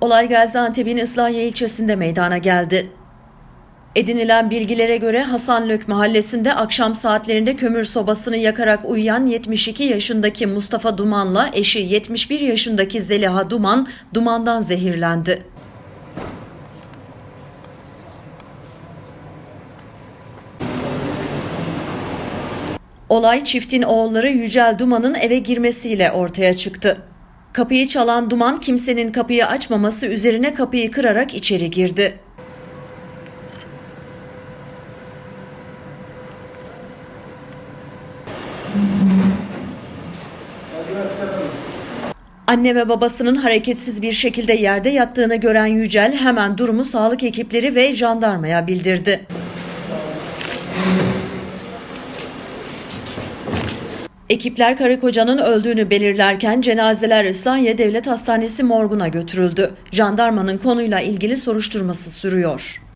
Olay Gaziantep'in Islahiye ilçesinde meydana geldi. Edinilen bilgilere göre Hasanlök mahallesinde akşam saatlerinde kömür sobasını yakarak uyuyan 72 yaşındaki Mustafa Duman'la eşi 71 yaşındaki Zeliha Duman dumandan zehirlendi. Olay çiftin oğulları Yücel Duman'ın eve girmesiyle ortaya çıktı. Kapıyı çalan Duman kimsenin kapıyı açmaması üzerine kapıyı kırarak içeri girdi. Anne ve babasının hareketsiz bir şekilde yerde yattığını gören Yücel hemen durumu sağlık ekipleri ve jandarmaya bildirdi. Ekipler karı kocanın öldüğünü belirlerken cenazeler İslahiye Devlet Hastanesi morguna götürüldü. Jandarmanın konuyla ilgili soruşturması sürüyor.